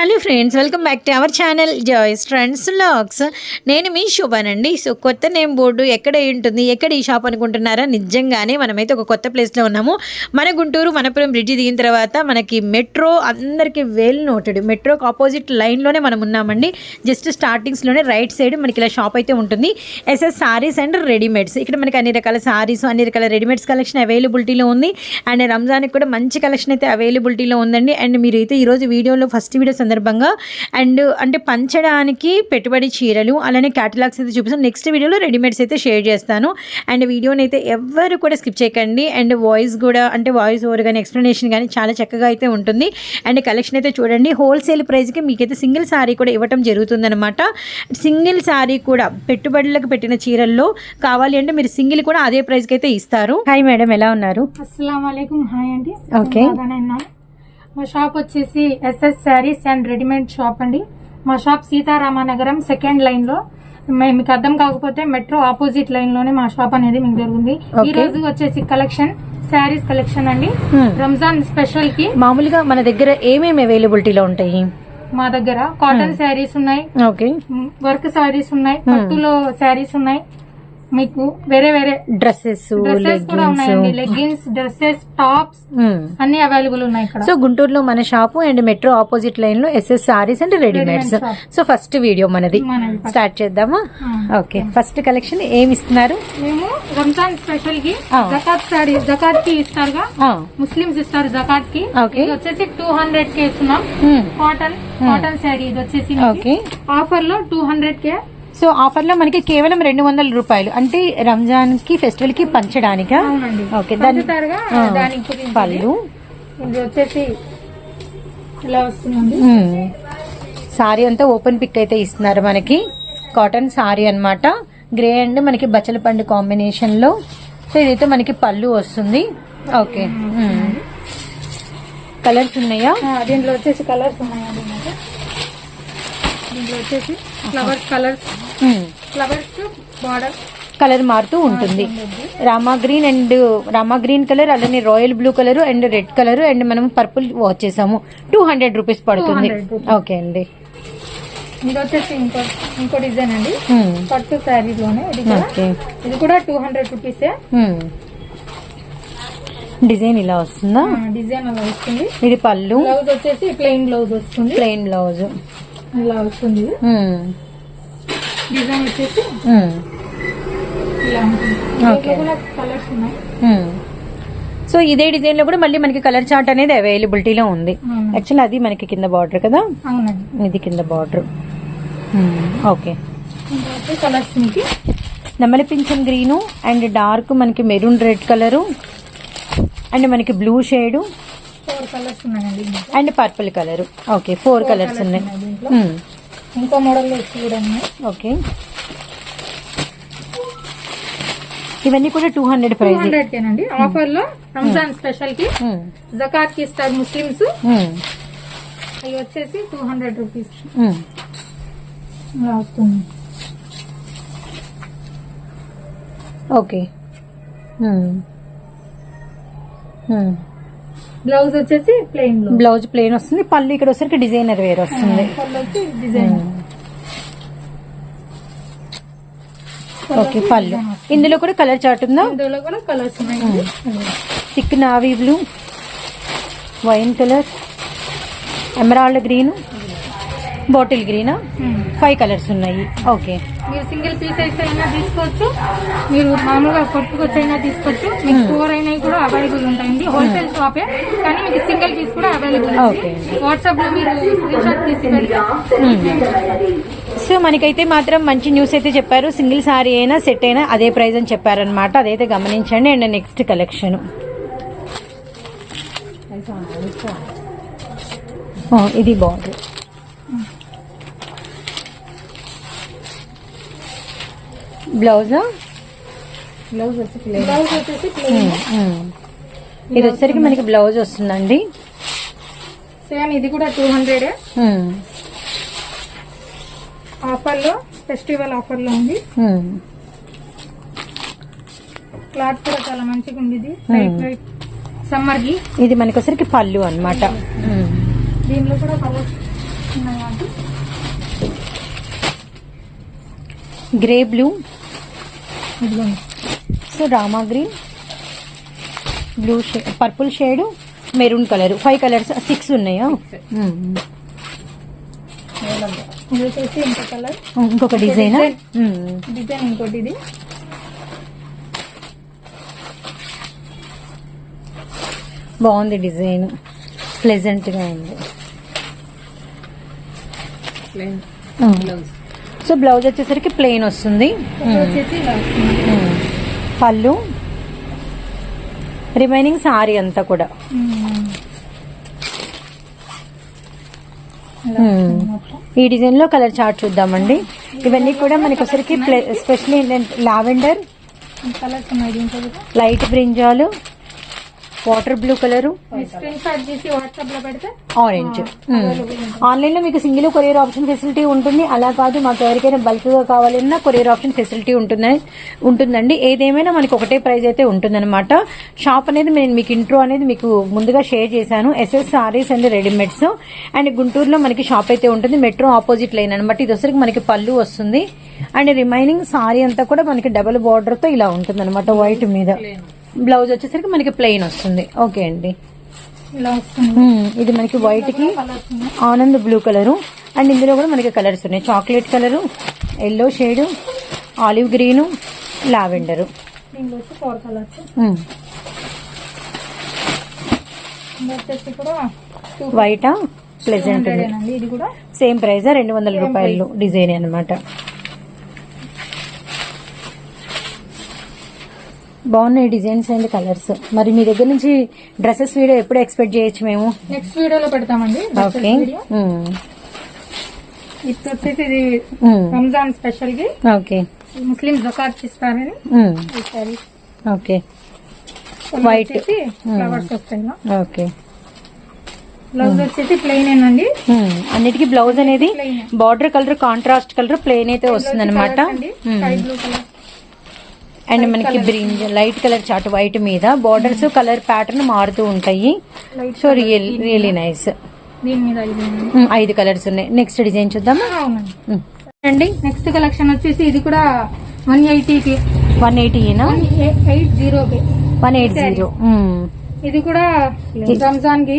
Hello friends welcome back to our channel Joys friends logs నేను మీ శుభానండి. So కొత్త నేమ్ బోర్డు ఎక్కడ ఉంటుంది ఎక్కడ ఈ షాప్ అనుకుంటున్నారా? నిజంగానే మనమైతే ఒక కొత్త ప్లేస్లో ఉన్నాము. మన గుంటూరు మనపురం బ్రిడ్జి దిగిన తర్వాత మనకి మెట్రో అందరికీ వెల్ నోటెడ్ మెట్రోకి ఆపోజిట్ లైన్లోనే మనం ఉన్నామండి. జస్ట్ స్టార్టింగ్స్లోనే రైట్ సైడ్ మనకి ఇలా షాప్ అయితే ఉంటుంది. ఎస్ఎస్ సారీస్ అండ్ రెడీమేడ్స్ ఇక్కడ మనకి అన్ని రకాల సారీస్ అన్ని రకాల రెడీమేడ్స్ కలెక్షన్ అవైలబిలిటీలో ఉంది. అండ్ రంజాన్కి కూడా మంచి కలెక్షన్ అయితే అవైలబిలిటీలో ఉందండి. అండ్ మీరు అయితే ఈరోజు వీడియోలో ఫస్ట్ వీడియోస్ సందర్భంగా. అండ్ అంటే పంచడానికి పెట్టుబడి చీరలు అలానే క్యాటలాగ్స్ అయితే చూపిస్తాను. నెక్స్ట్ వీడియోలో రెడీమేడ్స్ అయితే షేర్ చేస్తాను. అండ్ వీడియోని అయితే ఎవ్వరు కూడా స్కిప్ చేయకండి. అండ్ వాయిస్ కూడా అంటే వాయిస్ ఓవర్ కానీ ఎక్స్ప్లెనేషన్ కానీ చాలా చక్కగా అయితే ఉంటుంది. అండ్ కలెక్షన్ అయితే చూడండి. హోల్సేల్ ప్రైస్కి మీకైతే సింగిల్ సారీ కూడా ఇవ్వటం జరుగుతుందన్నమాట. సింగిల్ సారీ కూడా పెట్టుబడులకు పెట్టిన చీరల్లో కావాలి అంటే మీరు సింగిల్ కూడా అదే ప్రైస్కి అయితే ఇస్తారు. హాయ్ మేడం ఎలా ఉన్నారు? అస్సలం హాయ్ అండి. ఓకే. మా షాప్ వచ్చేసి S S sarees and readymade shop అండి. మా షాప్ సీతారామనగరం సెకండ్ లైన్లో. మే- మీకు అర్థం కాకపోతే మెట్రో ఆపోజిట్ లైన్లోనే మా షాప్ అనేది మీకు దొరుకుతుంది. ఓకే. ఈ రోజు వచ్చేసి కలెక్షన్ శారీస్ కలెక్షన్ అండి. రంజాన్ స్పెషల్కి మామూలుగా మన దగ్గర ఏమేమి అవైలబిలిటీలో ఉంటాయి? మా దగ్గర కాటన్ శారీస్ ఉన్నాయి. ఓకే. వర్క్ శారీస్ ఉన్నాయి. పట్టులో శారీస్ ఉన్నాయి. మీకు వేరే వేరే డ్రెస్సెస్ డ్రెస్సెస్ కూడా ఉన్నాయండి. లెగ్గిన్స్ డ్రెస్సెస్ టాప్స్ అన్ని అవైలబుల్ ఉన్నాయి ఇక్కడ. సో గుంటూరులో మన షాపు అండ్ మెట్రో ఆపోజిట్ లైన్లో S S sarees and readymades. So first video మనది. స్టార్ట్ చేద్దామా. ఓకే. ఫస్ట్ కలెక్షన్ ఏమి ఇస్తున్నారు? మేము రంజాన్ స్పెషల్కి. జకాత్ సారీ జకాత్కి ఇస్తారుగా ముస్లిమ్స్ ఇస్తారు జకాత్కి. ఇది వచ్చేసి టూ హండ్రెడ్కి ఇస్తున్నాం. కాటన్ కాటన్ శారీ ఇది వచ్చేసి ఓకే. ఆఫర్లో టూ హండ్రెడ్ కే సో ఆఫర్లో మనకి కేవలం రెండు వందల రూపాయలు. అంటే రంజాన్కి ఫెస్టివల్కి పంచడానికా ఓకే దాని. పళ్ళు. ఇది వచ్చేసి ఇలా వస్తుందండి. మ్మ్. సారీ అంతా ఓపెన్ పిక్ అయితే ఇస్తున్నారు మనకి. కాటన్ సారీ అన్నమాట. గ్రే అండ్ మనకి బచ్చల పండు కాంబినేషన్లో సో ఇదైతే మనకి పళ్ళు వస్తుంది. ఓకే. కలర్స్ ఉన్నాయా? దీంట్లో వచ్చేసి కలర్స్ ఉన్నాయండి. మనకి. దీంట్లో వచ్చేసి flowers colours. Flowers border colour మారుతూ ఉంటుంది. Rama green and Rama green colour అలానే royal blue colour and red colour and మనం పర్పుల్ వచ్చేసాము. టూ హండ్రెడ్ రూపీస్ పడుతుంది. 200 rupees. ఓకే అండి. ఇది వచ్చేసి ఇంకో ఇంకో డిజైన్ అండి. పట్టు శారీ లోనే ఇది కూడా. ఓకే ఇది కూడా టూ హండ్రెడ్ రూపీసే. డిజైన్ ఇలా వస్తుందా? డిజైన్ అలా వస్తుంది. ఇది పళ్ళు. బ్లౌజ్ వచ్చేసి ప్లెయిన్ బ్లౌజ్ వస్తుంది. ప్లెయిన్ బ్లౌజ్ ఇలా వస్తుంది. డిజైన్ వచ్చేసి ఇలా ఉంటుంది. Okay. దీంట్లో కూడా కలర్స్ ఉన్నాయి. సో ఇదే డిజైన్లో కూడా మళ్ళీ మనకి కలర్ చార్ట్ అనేది అవైలబిలిటీలో ఉంది. యాక్చువల్ అది మనకి కింద బార్డర్ కదా? ఇది కింద బార్డర్ ఓకే. కలర్స్ మీకు నెమలి పింఛన్ గ్రీను అండ్ డార్క్ మనకి మెరూన్ రెడ్ కలరు అండ్ మనకి బ్లూ షేడు. ఫోర్ కలర్స్ ఉన్నాయండి. And purple colour. Okay four colours ఉన్నాయి. మ్మ్. ఇంకో మోడల్ ఉన్నాయి ఓకే. ఇవన్నీ కూడా టూ హండ్రెడ్ ప్రైస్. హండ్రెడ్ కేనండి. ఆఫర్లో రంజాన్ స్పెషల్కి జకాత్కి ఇస్తారు ముస్లిమ్స్. అవి వచ్చేసి టూ హండ్రెడ్ రూపీస్ వస్తుంది. ఓకే. బ్లౌజ్ వచ్చేసి ప్లెయిన్ బ్లౌజ్ ప్లేన్ వస్తుంది. పళ్ళు ఇక్కడ వచ్చరికి డిజైనర్ వేర్ వస్తుంది. డిజైన్. ఓకే పళ్ళు. ఇందులో కూడా కలర్ చార్ట్ ఉందా? ఇందులో కూడా కలర్స్ ఉన్నాయి. Thick navy blue wine colour emerald green bottle గ్రీనా? Five colours ఉన్నాయి. ఓకే. మీరు సింగిల్ పీస్ అయితే అయినా తీసుకోవచ్చు. మీరు మామూలుగా కొట్టుకొచ్చి అయినా తీసుకోవచ్చు. మీకు ఫోర్ అయినా కూడా అవైలబుల్ ఉంటాయండి. హోల్సేల్ షాపే కానీ మీకు సింగిల్ పీస్ కూడా అవైలబుల్ ఓకే. వాట్సాప్లో మీరు స్క్రీన్ షాట్ తీసి పెడితే సో మనకైతే మాత్రం మంచి న్యూస్ అయితే చెప్పారు. సింగిల్ సారీ అయినా సెట్ అయినా అదే ప్రైస్ అని చెప్పారనమాట అదైతే గమనించండి. అండ్ నెక్స్ట్ కలెక్షన్ ఇది బాగుంది. బ్లౌజా? బ్లౌజ్ వచ్చి బ్లౌజ్ వచ్చేసి ఇది వచ్చేసరికి మనకి బ్లౌజ్ వస్తుందండి. సేమ్ ఇది కూడా టూ హండ్రెడ్. ఆఫర్లో ఫెస్టివల్ ఆఫర్లో ఉంది. క్లాత్ కూడా చాలా మంచిగా ఉంది ఇది. సమ్మర్కి. ఇది మనకి వచ్చరికి పళ్ళు అనమాట దీనిలో కూడా కలర్స్. Grey blue. ఇదిగోండి so Rama green blue shade purple shade maroon colour. Five colours six ఉన్నాయా? కలర్ ఇంకొక డిజైన్? డిజైన్. ఇంకోటి ఇది. బాగుంది డిజైన్. ప్లెజెంట్గా ఉంది. సో బ్లౌజ్ వచ్చేసరికి ప్లెయిన్ వస్తుంది. పళ్ళు. రిమైనింగ్ సారీ అంతా కూడా. ఈ డిజైన్లో కలర్ చార్ట్ చూద్దామండి. ఇవన్నీ కూడా మనకి ఒకసారికి స్పెషల్లీ ఏంటంటే lavender light brinjal water blue colour. Orange ఆన్లైన్లో మీకు సింగిల్ కొరియర్ ఆప్షన్ ఫెసిలిటీ ఉంటుంది. అలా కాదు మాకు ఎవరికైనా బల్క్గా కావాలన్నా కొరియర్ ఆప్షన్ ఫెసిలిటీ ఉంటుంది ఉంటుందండి. ఏదేమైనా మనకి ఒకటే ప్రైస్ అయితే ఉంటుందన్నమాట. షాప్ అనేది నేను మీకు ఇంట్రో అనేది మీకు ముందుగా షేర్ చేశాను. S S saris and readymades and గుంటూరులో మనకి షాప్ అయితే ఉంటుంది. మెట్రో ఆపోజిట్ లైన్ అనమాట ఇది వచ్చరికి మనకి పళ్ళు వస్తుంది. అండ్ రిమైనింగ్ సారీ అంతా కూడా మనకి డబుల్ బార్డర్తో ఇలా ఉంటుంది అనమాట వైట్ మీద బ్లౌజ్ వచ్చేసరికి మనకి ప్లెయిన్ వస్తుంది. ఓకే అండి. ఇది మనకి వైట్కి ఆనంద్ బ్లూ కలరు అండ్ ఇందులో కూడా మనకి కలర్స్ ఉన్నాయి. Chocolate colour yellow shade olive green lavender వైటా pleasant same price రెండు వందల రూపాయలు డిజైన్ అన్నమాట. బాగున్నాయి డిజైన్స్ అండ్ కలర్స్. మరి మీ దగ్గర నుంచి డ్రెస్సెస్ వీడియో ఎప్పుడు ఎక్స్పెక్ట్ చేయొచ్చు మేము? నెక్స్ట్ వీడియోలో పెడతామండి ఓకే. ఇది వచ్చేసి ఇది రంజాన్ స్పెషల్కి ఓకే ముస్లిం జకాత్ ఇస్తారని ఓకే. వైట్ ఫ్లవర్స్ వస్తాయి. ఓకే. బ్లౌజ్ వచ్చేసి ప్లెయిన్ ఏనండి. మ్మ్. అన్నిటికీ బ్లౌజ్ అనేది. Border colour contrast colour plain అయితే వస్తుంది అనమాట అండ్ మనకి brinjal light colour chart white మీద బార్డర్స్ కలర్ ప్యాటర్న్ మారుతూ ఉంటాయి. So real really nice. ఐదు కలర్స్ ఉన్నాయి. నెక్స్ట్ డిజైన్ చూద్దామా. అండి నెక్స్ట్ కలెక్షన్ వచ్చేసి ఇది కూడా వన్ ఎయిటీకి వన్ ఎయిటీనా ఎయిట్ జీరోకి వన్ ఎయిట్ జీరో ఇది కూడా రంజాన్కి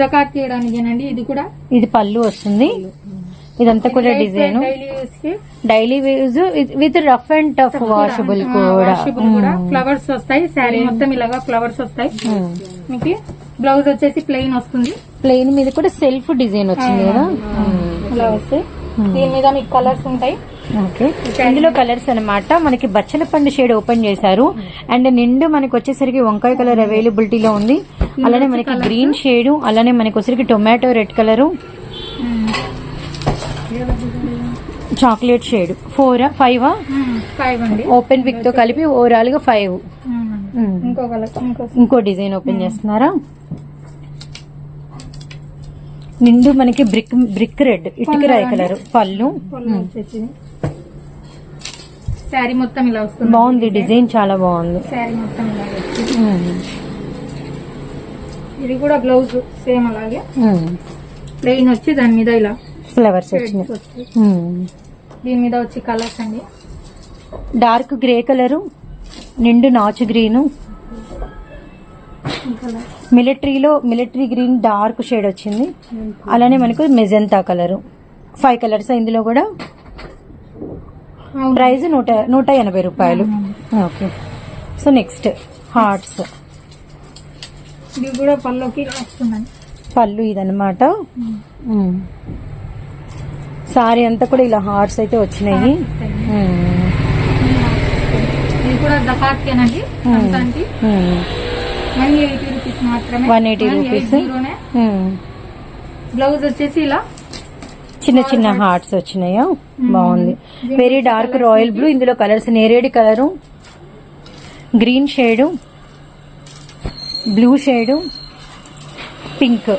జకాత్ తీయడానికేనండి ఇది కూడా. ఇది పళ్ళు వస్తుంది. ఇదంతా కూడా design daily use with rough and tough washable కూడా. ఫ్లవర్స్ వస్తాయి శారీ మొత్తం ఇలాగా ఫ్లవర్స్ వస్తాయి. మీకు బ్లౌజ్ వచ్చేసి ప్లెయిన్ వస్తుంది. ప్లెయిన్ మీద కూడా సెల్ఫ్ డిజైన్ వచ్చింది కదా? ఇలా వస్తాయి దీని మీద మీకు కలర్స్ ఉంటాయి. ఓకే ఇందులో కలర్స్ అన్నమాట. మనకి బచ్చల పండు షేడ్ ఓపెన్ చేశారు. అండ్ నిండు మనకి వచ్చేసరికి వంకాయ కలర్ అవైలబిలిటీలో ఉంది. అలానే మనకి గ్రీన్ షేడ్ అలానే మనకి వచ్చేసరికి tomato red colour chocolate shade. Four? Five? Five అండి. ఓపెన్ పిక్తో కలిపి ఓవరాల్గా ఫైవ్. ఇంకో డిజైన్ ఓపెన్ చేస్తున్నారా? నిండు మనకి బ్రిక్ బ్రిక్ రెడ్ ఇటుక రాయి కలర్. పళ్ళు. శారీ మొత్తం ఇలా వస్తుంది. బాగుంది డిజైన్ చాలా బాగుంది. శారీ మొత్తం ఇలా ఇది కూడా బ్లౌజ్ సేమ్ అలాగే. ప్లెయిన్ వచ్చి దాని మీద ఇలా ఫ్లవర్స్ వచ్చినాయి. దీని మీద వచ్చి కలర్స్ అండి. డార్క్ గ్రే కలరు నిండు నాచు గ్రీను మిలిటరీలో మిలిటరీ గ్రీన్ డార్క్ షేడ్ వచ్చింది. అలానే మనకు మెజెంతా కలరు ఫైవ్ కలర్స్ ఇందులో కూడా. ప్రైస్ నూట నూట ఎనభై రూపాయలు. ఓకే. సో నెక్స్ట్ హార్ట్స్ ఇది కూడా పళ్ళుకి పళ్ళు ఇదన్నమాట. సారీ అంతా కూడా ఇలా హార్ట్స్ అయితే వచ్చినాయి. వన్ ఎయిటీ రూపీస్ మాత్రమే. 180 రూపీస్. జీరోనే. మ్మ్. బ్లౌజ్ వచ్చేసి ఇలా చిన్న చిన్న హార్ట్స్ వచ్చినాయా? బాగుంది. వెరీ డార్క్ రాయల్ బ్లూ ఇందులో కలర్స్ నేరేడు colour green shade blue shade pink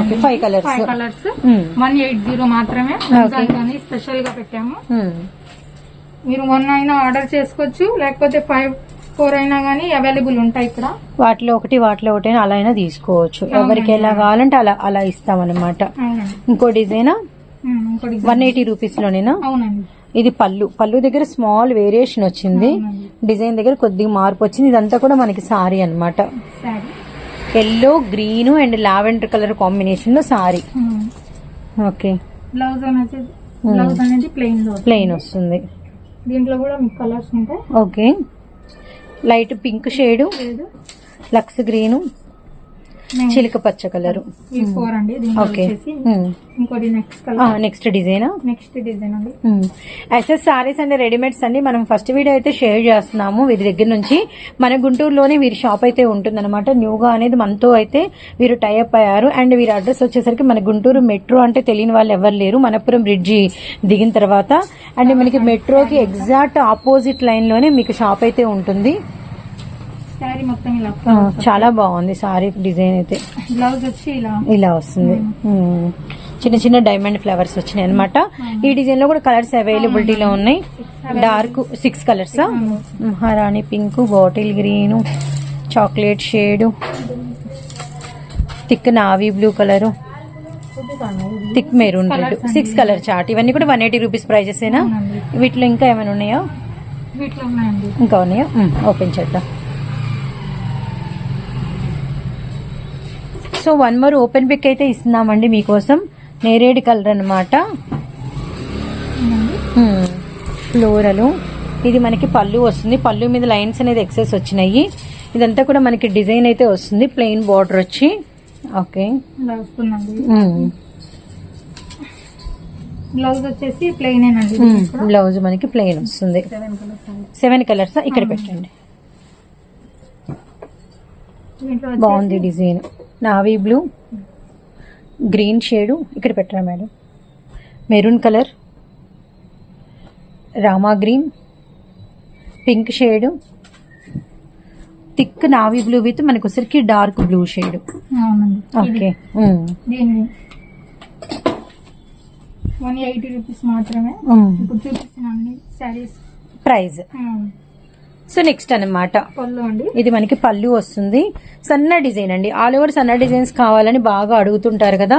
okay five colours five colours one eight zero మాత్రమే. స్పెషల్గా పెట్టాము. మీరు వన్ అయినా ఆర్డర్ చేసుకోవచ్చు. లేకపోతే ఫైవ్ ఫోర్ అయినా కానీ అవైలబుల్ ఉంటాయి ఇక్కడ. వాటిలో ఒకటి వాటిలో ఒకటి అలా అయినా తీసుకోవచ్చు. ఎవరికి ఎలా కావాలంటే అలా అలా ఇస్తామన్నమాట. అవునండి. ఇంకో డిజైన్? వన్ ఎయిటీ రూపీస్ లోనేనా అవునండి. ఇది పళ్ళు. పళ్ళు దగ్గర స్మాల్ వేరియేషన్ వచ్చింది. డిజైన్ దగ్గర కొద్దిగా మార్పు వచ్చింది. ఇదంతా కూడా మనకి సారీ అన్నమాట. Sari yellow green and lavender colour కాంబినేషన్లో సారీ ఓకే బ్లౌజ్ అనేది బ్లౌజ్ అనేది ప్లెయిన్ ప్లెయిన్ వస్తుంది. దీంట్లో కూడా మీకు కలర్స్ ఉంటాయి. Okay light pink shade Lux green చిలక పచ్చ కలర్. ఈ ఫోర్ అండి. దీంట్లో ఓకే. ఇంకోటి next colour next design next design అండి. S S saris and readymades అన్ని మనం ఫస్ట్ వీడియో అయితే షేర్ చేస్తున్నాము వీరి దగ్గర నుంచి. మన గుంటూరులోనే వీరి షాప్ అయితే ఉంటుందన్నమాట. న్యూగా అనేది మనతో అయితే వీరు టైఅప్ అయ్యారు. అండ్ వీరి అడ్రస్ వచ్చేసరికి మన గుంటూరు మెట్రో అంటే తెలియని వాళ్ళు ఎవరు లేరు. మనపురం బ్రిడ్జి దిగిన తర్వాత. అండ్ మనకి మెట్రోకి ఎగ్జాక్ట్ ఆపోజిట్ లైన్లోనే మీకు షాప్ అయితే ఉంటుంది. శారీ మొత్తం ఇలా ఆ, చాలా బాగుంది. సారీ డిజైన్ అయితే బ్లౌజ్ వచ్చి ఇలా ఇలా వస్తుంది. మ్మ్. చిన్న చిన్న డైమండ్ ఫ్లవర్స్ వచ్చినాయి అనమాట ఈ డిజైన్లో కూడా కలర్స్ అవైలబిలిటీలో ఉన్నాయి. డార్క్ సిక్స్ కలర్స్ మహారాణి pink bottle green chocolate shade thick navy blue colour thick maroon red six colour chart ఇవన్నీ కూడా వన్ ఎయిటీ రూపీస్ ప్రైజెస్ ఏనా. వీటిలో ఇంకా ఏమైనా ఉన్నాయా? ఇంకా ఉన్నాయా? ఓపెన్ చేద్దాం. So one more open pick అయితే ఇస్తున్నామండి మీకోసం. నేరేడు కలర్ అనమాట. ఫ్లోరలు. ఇది మనకి పళ్ళు వస్తుంది. పళ్ళు మీద లైన్స్ అనేది ఎక్సెస్ వచ్చినాయి. ఇదంతా కూడా మనకి డిజైన్ అయితే వస్తుంది. ప్లెయిన్ బార్డర్ వచ్చి. ఓకే. బ్లౌజ్ వచ్చేసి ప్లెయిన్ బ్లౌజ్ మనకి ప్లెయిన్ వస్తుంది. సెవెన్ కలర్స్ ఇక్కడ పెట్టండి. బాగుంది design. Navy blue green shade ఇక్కడ పెట్టరా madam? Maroon colour Rama green pink shade thick navy blue with మనకు వచ్చరికి dark blue shade. Okay. One eighty rupees మాత్రమే. ఇప్పుడు చూపిస్తున్నాను. శారీస్. ప్రైజ్. సో నెక్స్ట్ అండి? ఇది మనకి పళ్ళు వస్తుంది. సన్న డిజైన్ అండి. ఆల్ ఓవర్ సన్న డిజైన్స్ కావాలని బాగా అడుగుతుంటారు కదా.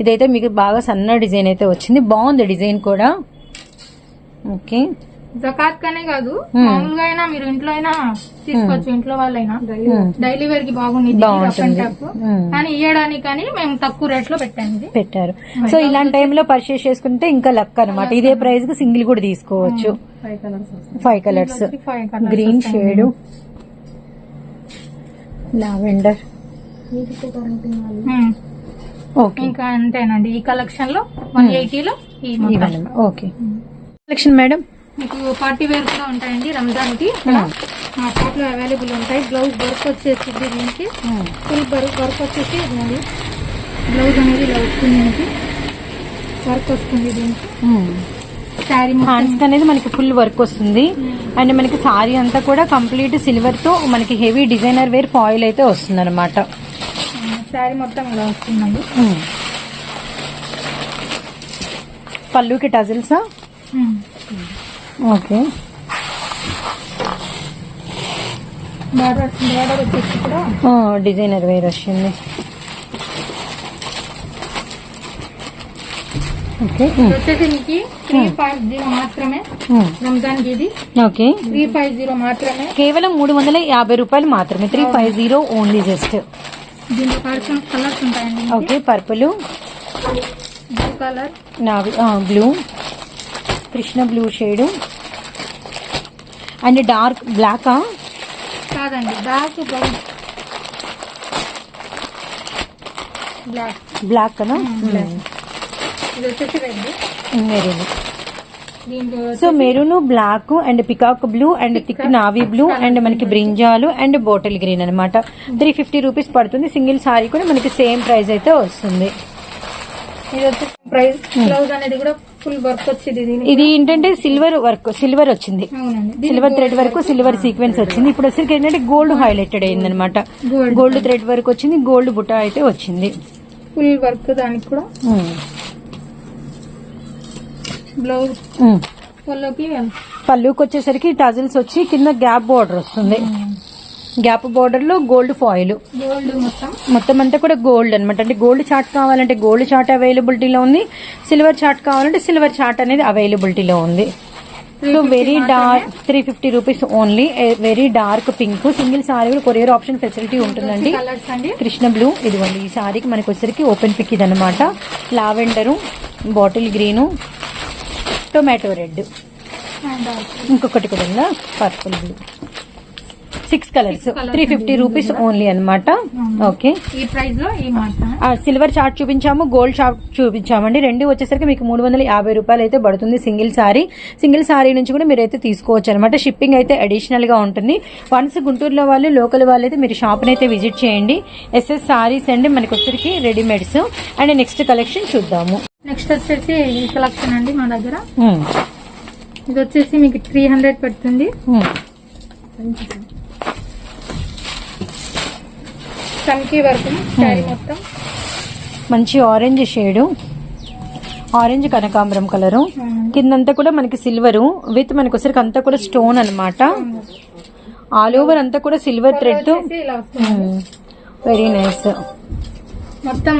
ఇదైతే మీకు బాగా సన్న డిజైన్ అయితే వచ్చింది. బాగుంది డిజైన్ కూడా. ఓకే. జకాత్ కనే కాదు మామూలుగా అయినా మీరు ఇంట్లో అయినా తీసుకోవచ్చు ఇంట్లో వాళ్ళైనా. డైలీ వేర్కి బాగుంది. Hmm. కానీ ఇయ్యడానికి కానీ మేము తక్కువ రేట్లో పెట్టాము పెట్టారు. సో ఇలాంటి టైంలో పర్చేస్ చేసుకుంటే ఇంకా లక్ అనమాట ఇదే ప్రైస్కి సింగిల్ కూడా తీసుకోవచ్చు. Five colours green shade lavender okay ఇంకా అంతేనండి. ఈ కలెక్షన్లో వన్ ఎయిటీలో ఓకే కలెక్షన్ మేడం మీకు పార్టీ వేర్ కూడా ఉంటాయండి రంజాన్కి మా షాప్లో అవైలబుల్ ఉంటాయి. బ్లౌజ్ వర్క్ వచ్చేసి దీనికి. ఫుల్ వర్క్ వర్క్ వచ్చేసి. బ్లౌజ్ అనేది ఇలా వస్తుంది దీనికి వర్క్ వస్తుంది దీనికి. శారీ హ్యాండ్స్ అనేది మనకి ఫుల్ వర్క్ వస్తుంది. అండ్ మనకి సారీ అంతా కూడా కంప్లీట్ సిల్వర్తో మనకి హెవీ డిజైనర్ వేర్ ఫాయిల్ అయితే వస్తుంది అనమాట శారీ మొత్తం ఇలా వస్తుందండి. పళ్ళుకి టజిల్సా. ఓకే. డిజైనర్ వేర్ వచ్చింది. త్రీ జీరో మాత్రమే రంజాన్కి ఇది. ఓకే. త్రీ ఫైవ్ జీరో మాత్రమే. కేవలం మూడు వందల యాభై రూపాయలు మాత్రమే. Three five zero only just దీంట్లో కలర్స్ ఉంటాయండి okay purple. Blue colour navy blue Krishna blue shade. And dark బ్లాకా? కాదండి డార్క్ బ్రౌన్. బ్లాక్. బ్లాక్. కదా ఇది వచ్చేసి red. Maroon so maroon black and peacock blue and thick navy blue and మనకి brinjal and bottle green అనమాట three fifty rupees పడుతుంది. Single sari కూడా మనకి same price అయితే వస్తుంది. ఇది వచ్చేసి ప్రైస్ బ్లౌజ్ అనేది కూడా ఫుల్ వర్క్ వచ్చింది ఇది ఏంటంటే సిల్వర్ వర్క్ సిల్వర్ వచ్చింది. సిల్వర్ థ్రెడ్ వరకు సిల్వర్ సీక్వెన్స్ వచ్చింది. ఇప్పుడు వచ్చరికి ఏంటంటే గోల్డ్ హైలైటెడ్ అయింది అనమాట. Gold thread. వరకు వచ్చింది గోల్డ్ బుట్ట అయితే వచ్చింది. ఫుల్ వర్క్ దానికి కూడా. ఉమ్. Blouse um. పళ్ళకి పళ్ళుకి వచ్చేసరికి టజిల్స్ వచ్చి కింద గ్యాప్ బార్డర్ వస్తుంది. గ్యాప్ బార్డర్లో గోల్డ్ ఫాయిల్ గోల్డ్ మొత్తం. మొత్తం అంతా కూడా గోల్డ్ అనమాట అంటే గోల్డ్ చార్ట్ కావాలంటే గోల్డ్ చార్ట్ అవైలబిలిటీలో ఉంది. సిల్వర్ చార్ట్ కావాలంటే సిల్వర్ చార్ట్ అనేది అవైలబిలిటీలో ఉంది. So very dark three fifty rupees only very dark pink single sari కూడా కొరియర్ ఆప్షన్ ఫెసిలిటీ ఉంటుందండి. కృష్ణ బ్లూ ఇదిగోండి ఈ సారీకి మనకి వచ్చరికి ఓపెన్ పిక్ ఇది అనమాట lavender bottle green tomato red ఇంకొకటి కూడా ఉందా? Purple blue six colours three fifty rupees only అనమాట ఓకే ఈ ప్రైస్లో సిల్వర్ చార్ట్ చూపించాము గోల్డ్ చార్ట్ చూపించామండి. రెండు వచ్చేసరికి మీకు మూడు వందల యాభై రూపాయలు అయితే పడుతుంది సింగిల్ సారీ సింగిల్ సారీ నుంచి కూడా మీరు అయితే తీసుకోవచ్చు అనమాట షిప్పింగ్ అయితే అడిషనల్గా ఉంటుంది. వన్స్ గుంటూరులో వాళ్ళు లోకల్ వాళ్ళు అయితే మీరు షాప్ అయితే విజిట్ చేయండి. ఎస్ఎస్ సారీస్ అండి మనకి వచ్చరికి రెడీమేడ్స్ అండ్ నెక్స్ట్ కలెక్షన్ చూద్దాము. నెక్స్ట్ వచ్చేసి ఈ కలెక్షన్ అండి మా దగ్గర. ఉమ్, ఇది వచ్చేసి మీకు త్రీ హండ్రెడ్ పెడుతుంది. చమ్కీ వర్క్ శారీ మొత్తం. మంచి ఆరెంజ్ షేడు ఆరెంజ్ కనకాంబరం కలరు కిందంతా కూడా మనకి సిల్వరు విత్ మనకి వచ్చరికి అంతా కూడా స్టోన్ అన్నమాట. ఆల్ ఓవర్ అంతా కూడా సిల్వర్ థ్రెడ్ వెరీ నైస్ మొత్తం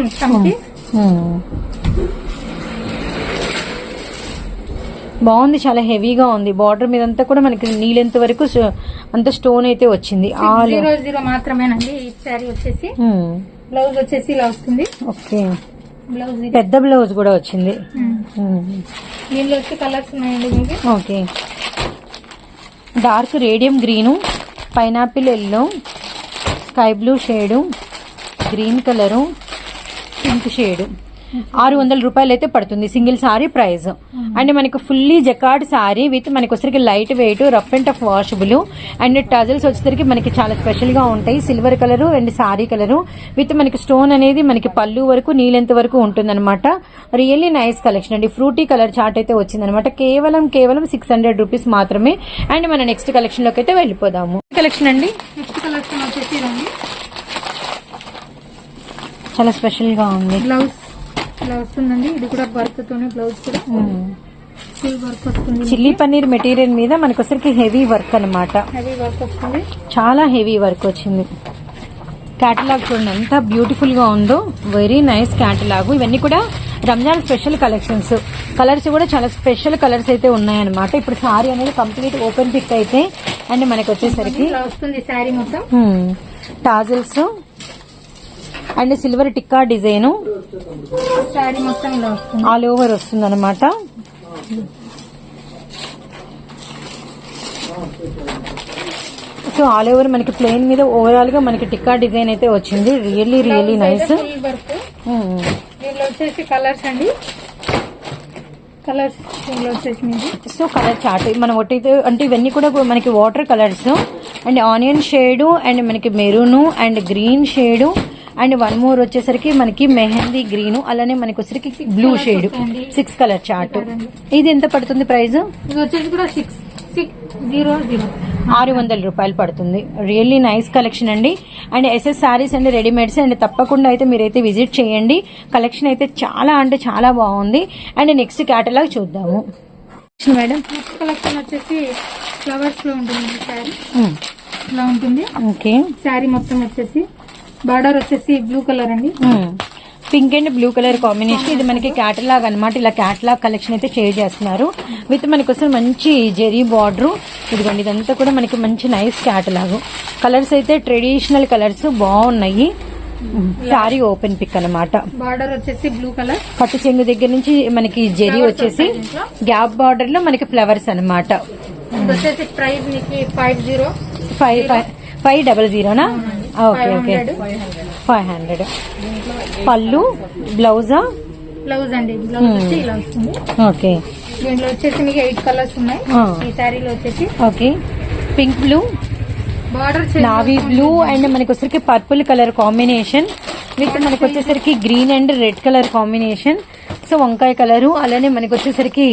బాగుంది చాలా హెవీగా ఉంది. బార్డర్ మీద అంతా కూడా మనకి నీళ్ళెంత వరకు అంత స్టోన్ అయితే వచ్చింది. జీరో జీరో మాత్రమేనండి. ఈ శారీ వచ్చేసి బ్లౌజ్ వచ్చేసి ఇలా వస్తుంది. ఓకే. బ్లౌజ్ పెద్ద బ్లౌజ్ కూడా వచ్చింది. దీనిలో వచ్చి కలర్స్ ఉన్నాయండి మీకు okay. Dark radium green pineapple yellow sky blue shade green colour pink shade. ఆరు వందల రూపాయలు అయితే పడుతుంది సింగిల్ సారీ ప్రైస్. అండ్ మనకి ఫుల్లీ జకాడ్ సారీ విత్ మనకి వచ్చరికి light weight rough and tough washable. And tassels వచ్చేసరికి మనకి చాలా స్పెషల్గా ఉంటాయి. Silver colour and sari colour with మనకి స్టోన్ అనేది మనకి పళ్ళు వరకు నీళ్ళెంత వరకు ఉంటుందన్నమాట. రియల్లీ నైస్ కలెక్షన్ అండి. ఫ్రూటీ కలర్ చార్ట్ అయితే వచ్చిందనమాట కేవలం కేవలం సిక్స్ హండ్రెడ్ రూపీస్ మాత్రమే. అండ్ మన నెక్స్ట్ కలెక్షన్లోకి అయితే వెళ్ళిపోదాము. కలెక్షన్ అండి. నెక్స్ట్ కలెక్షన్ వచ్చేసి చాలా స్పెషల్గా ఉంది. బ్లౌజ్ ఇలా వస్తుందండి ఇది కూడా వర్క్ తోనే బ్లౌజ్ కూడా ఫుల్ వర్క్ వస్తుంది. చిల్లీ పన్నీర్ మెటీరియల్ మీద మనకి వచ్చరికి హెవీ వర్క్ అన్నమాట. హెవీ వర్క్ వస్తుంది. చాలా హెవీ వర్క్ వచ్చింది. క్యాటలాగ్ చూడండి ఎంత బ్యూటిఫుల్గా ఉందో. వెరీ నైస్ క్యాటలాగ్ ఇవన్నీ కూడా రంజాన్ స్పెషల్ కలెక్షన్స్ కలర్స్ కూడా చాలా స్పెషల్ కలర్స్ అయితే ఉన్నాయన్నమాట. ఇప్పుడు సారీ అనేది కంప్లీట్ ఓపెన్ పిక్ అయితే అండ్ మనకి వచ్చేసరికి వస్తుంది శారీ మొత్తం. Tassels and silver tikka design. All over వస్తుంది అనమాట సో ఆల్ ఓవర్ మనకి ప్లెయిన్ మీద ఓవరాల్గా మనకి టిక్కా డిజైన్ అయితే వచ్చింది. రియల్లీ రియల్లీ నైస్ వచ్చేసి కలర్స్ అండి. కలర్స్ సో కలర్ చార్ట్ మనం ఒకటైతే అంటే ఇవన్నీ కూడా మనకి water colours and onion shade and మనకి maroon and green shade and one more వచ్చేసరికి మనకి మెహందీ గ్రీన్ అలానే మనకి వచ్చేసరికి blue shade. Six colour chart ఇది ఎంత పడుతుంది ప్రైస్? ఆరు వందల రూపాయలు పడుతుంది. రియల్లీ నైస్ కలెక్షన్ అండి. And S S saris and readymades and. తప్పకుండా అయితే మీరైతే విజిట్ చేయండి. కలెక్షన్ అయితే చాలా అంటే చాలా బాగుంది. అండ్ నెక్స్ట్ క్యాటలాగ్ చూద్దాము. మేడం నెక్స్ట్ కలెక్షన్ వచ్చేసి ఫ్లవర్స్లో ఉంటుంది ఇలా ఉంటుంది. ఓకే శారీ మొత్తం వచ్చేసి బార్డర్ వచ్చేసి బ్లూ కలర్ అండి. Pink and blue colour combination. ఇది మనకి క్యాటలాగ్ అన్నమాట. ఇలా క్యాటలాగ్ కలెక్షన్ అయితే షేర్ చేస్తున్నారు. విత్ మనకి వస్తే మంచి జెరీ బార్డర్. ఇదిగోండి ఇదంతా కూడా మనకి మంచి నైస్ క్యాటలాగ్. కలర్స్ అయితే ట్రెడిషనల్ కలర్స్ బాగున్నాయి. సారీ ఓపెన్ పిక్ అన్నమాట. బార్డర్ వచ్చేసి బ్లూ కలర్. పట్టు చెంగు దగ్గర నుంచి మనకి జెరీ వచ్చేసి గ్యాప్ బార్డర్లో మనకి ఫ్లవర్స్ వచ్చేసి price five zero. Five five double జీరోనా okay okay. Five hundred. Pallu బ్లౌజా? Blouse అండి. బ్లౌజ్ వచ్చి ఇలా వస్తుంది. ఓకే. దీంట్లో వచ్చేసి మీకు ఎయిట్ కలర్స్ ఉన్నాయి. ఈ శారీలో వచ్చేసి okay. Pink blue border navy blue and మనకి వచ్చేసరికి పర్పుల్ కలర్ కాంబినేషన్. విత్ మనకి వచ్చేసరికి green and red colour combination. So వంకాయ కలరు అలానే మనకి వచ్చేసరికి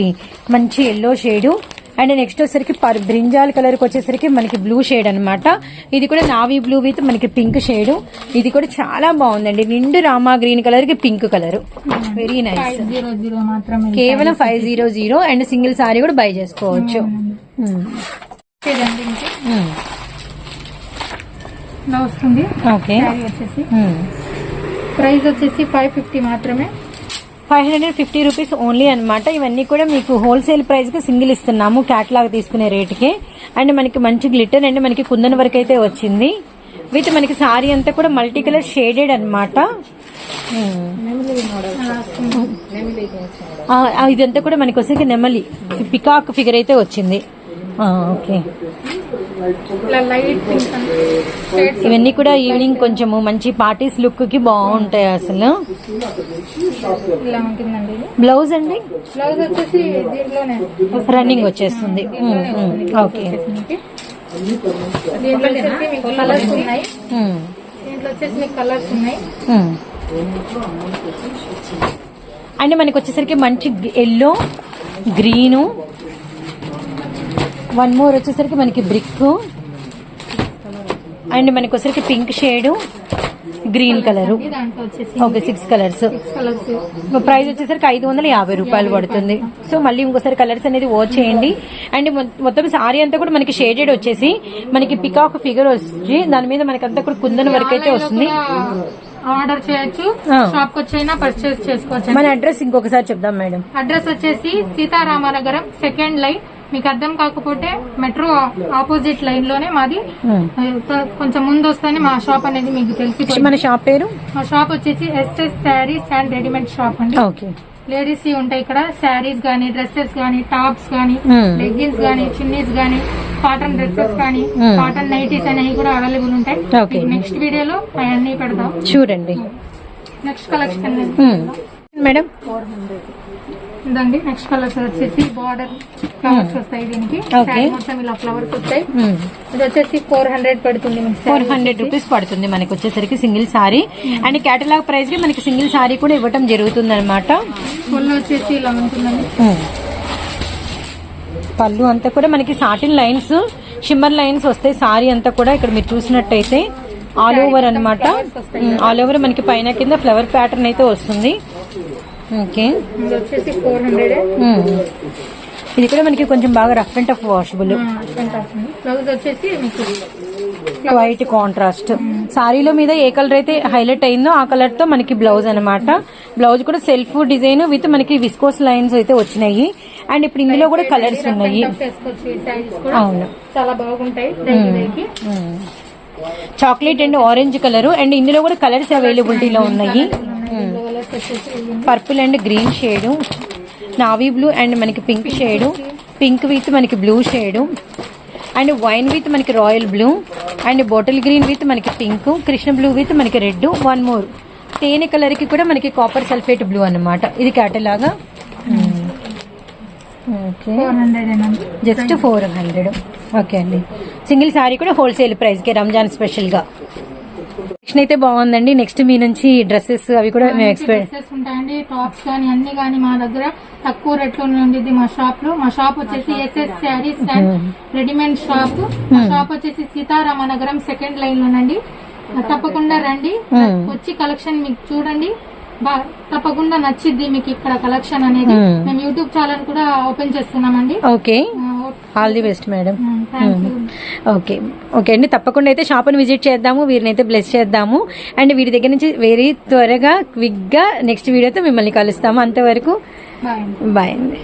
మంచి ఎల్లో షేడు అండ్ నెక్స్ట్ వచ్చేసరికి పర్ బ్రింజాల్ కలర్ వచ్చేసరికి మనకి బ్లూ షేడ్ అన్నమాట. ఇది కూడా నావీ బ్లూ విత్ మనకి పింక్ షేడు. ఇది కూడా చాలా బాగుందండి. నిండు రామా గ్రీన్ కలర్. కి పింక్ కలర్ వెరీ నైస్ కేవలం five zero zero and single sari కూడా బై చేసుకోవచ్చు. ఉమ్, ఇదండి ఇంటి ఉమ్, ఇలా వస్తుంది. ఓకే శారీ వచ్చేసి. ఉమ్. ప్రైస్ వచ్చేసి ఫైవ్ ఫిఫ్టీ మాత్రమే. Five hundred fifty rupees only అన్నమాట. ఇవన్నీ కూడా మీకు హోల్సేల్ ప్రైస్కి సింగిల్ ఇస్తున్నాము క్యాట్లాగ్ తీసుకునే రేటుకి అండ్ మనకి మంచి గ్లిటర్ అండ్ మనకి కుందన్ వర్క్ అయితే వచ్చింది. విత్ మనకి సారీ అంతా కూడా మల్టీ కలర్ షేడెడ్ అనమాట ఇదంతా కూడా మనకి వచ్చేసి నెమలి పికాక్ ఫిగర్ అయితే వచ్చింది. ఓకే. ఇవన్నీ కూడా ఈవినింగ్ కొంచెము మంచి పార్టీస్ లుక్కి బాగుంటాయి అసలు. బ్లౌజ్ అండి? బ్లౌజ్ వచ్చేసి రన్నింగ్ వచ్చేస్తుంది. ఓకే. దీంట్లో వచ్చేసి మీకు కలర్స్ ఉన్నాయి. ఉమ్, దీంట్లో వచ్చేసి మీకు కలర్స్ ఉన్నాయి. ఉమ్. అండ్ మనకి వచ్చేసరికి మంచి ఎల్లో గ్రీను వన్ మోర్ వచ్చేసరికి మనకి బ్రిక్ అండ్ మనకి వచ్చేసరికి pink shade green colour. Okay six colours price వచ్చేసరికి ఐదు వందల యాభై రూపాయలు పడుతుంది. సో మళ్ళీ ఇంకోసారి కలర్స్ అనేది వాచ్ చేయండి. అండ్ మొత్తం సారీ అంతా కూడా మనకి షేడెడ్ వచ్చేసి మనకి పికాక్ ఫిగర్ వచ్చి దాని మీద మనకి అంతా కూడా కుందన్ వర్క్ అయితే వస్తుంది. ఆర్డర్ చేయొచ్చు. షాప్కి వచ్చైనా పర్చేస్ చేసుకోవచ్చు. మన అడ్రస్ ఇంకొకసారి చెప్దాం మేడం. అడ్రస్ వచ్చేసి సీతారామనగరం సెకండ్ లైన్ మీకు అర్థం కాకపోతే మెట్రో ఆపోజిట్ లైన్లోనే మాది ఆ, కొంచెం ముందు వస్తేనే మా షాప్ అనేది మీకు తెలిసి మన షాప్ పేరు? మా షాప్ వచ్చేసి S S saris and readymade shop అండి. లేడీస్ ఉంటాయి ఇక్కడ. శారీస్ గానీ డ్రెస్సెస్ గానీ టాప్స్ గానీ Hmm. లెగ్గిన్స్ గానీ చున్నీస్ గానీ కాటన్ డ్రెస్సెస్ గానీ Hmm. కాటన్ నైటీస్ అనేవి కూడా అవైలబుల్ ఉంటాయి. నెక్స్ట్ వీడియోలో అవన్నీ పెడదాం చూడండి. నెక్స్ట్ కలెక్షన్ మేడం ఇదండి. నెక్స్ట్ కలర్స్ వచ్చేసి బార్డర్ ఫ్లవర్స్ వస్తాయి దీనికి. Okay. శారీ మొత్తం ఇలా ఫ్లవర్స్ వస్తాయి. ఇది వచ్చేసి ఫోర్ హండ్రెడ్ పడుతుంది ఫోర్ హండ్రెడ్ రూపీస్ పడుతుంది మనకి వచ్చేసరికి సింగిల్ సారీ అండ్ కేటలాగ్ ప్రైస్కి మనకి సింగిల్ సారీ కూడా ఇవ్వటం జరుగుతుంది అనమాట ఫుల్ వచ్చేసి ఇలా ఉంటుందండి. పళ్ళు అంతా కూడా మనకి సాటిన్ లైన్స్ షిమ్మర్ లైన్స్ వస్తాయి. సారీ అంతా కూడా ఇక్కడ మీరు చూసినట్టయితే ఆల్ ఓవర్ అనమాట ఆల్ ఓవర్ మనకి పైన కింద ఫ్లవర్ ప్యాటర్న్ అయితే వస్తుంది. ఓకే వచ్చేసి ఫోర్ హండ్రెడ్ ఇది కూడా మనకి కొంచెం బాగా rough and tough washable blouse వచ్చేసి మీకు వైట్ కాంట్రాస్ట్ సారీలో మీద ఏ కలర్ అయితే హైలైట్ అయిందో ఆ కలర్తో మనకి బ్లౌజ్ అన్నమాట. బ్లౌజ్ కూడా సెల్ఫ్ డిజైన్ విత్ మనకి విస్కోస్ లైన్స్ అయితే వచ్చినాయి. అండ్ ఇప్పుడు ఇందులో కూడా కలర్స్ ఉన్నాయి. అవును. చాలా బాగుంటాయి. Chocolate and orange colour and ఇందులో కూడా కలర్స్ అవైలబిలిటీలో ఉన్నాయి. Purple and green shade navy blue and మనకి పింక్ షేడు పింక్ విత్ మనకి blue shade and wine with మనకి royal blue and bottle green with మనకి పింక్ కృష్ణ బ్లూ విత్ మనకి red one more. తేనె కలర్కి కూడా మనకి కాపర్ సల్ఫేట్ బ్లూ అన్నమాట. ఇది క్యాటలాగా okay just four hundred okay అండి. సింగిల్ సారీ కూడా హోల్సేల్ ప్రైస్కి రంజాన్ స్పెషల్గా. నెక్స్ట్ అయితే బాగుందండి. నెక్స్ట్ మీ నుంచి డ్రెస్సెస్ అవి కూడా మేము ఎక్స్పెక్ట్ ఉంటాయండి. టాప్స్ కానీ అన్ని కానీ మా దగ్గర తక్కువ రేట్లోనే ఉండేది మా షాప్లో. మా షాప్ వచ్చేసి S S saris and readymade shop మా షాప్ వచ్చేసి సీతారామనగరం సెకండ్ లైన్ లోనండి. తప్పకుండా. రండి. వచ్చి కలెక్షన్ మీకు చూడండి. బా- తప్పకుండా నచ్చిద్ది మీకు ఇక్కడ కలెక్షన్ అనేది. మేము యూట్యూబ్ ఛానల్ కూడా ఓపెన్ చేస్తున్నామండి. Okay all the best madam okay okay అండి. తప్పకుండా అయితే షాప్ని విజిట్ చేద్దాము. వీరిని అయితే బ్లెస్ చేద్దాము. అండ్ వీరి దగ్గర నుంచి వెరీ త్వరగా క్విక్గా నెక్స్ట్ వీడియోతో మిమ్మల్ని కలుస్తాము. అంతవరకు బాయ్ అండి.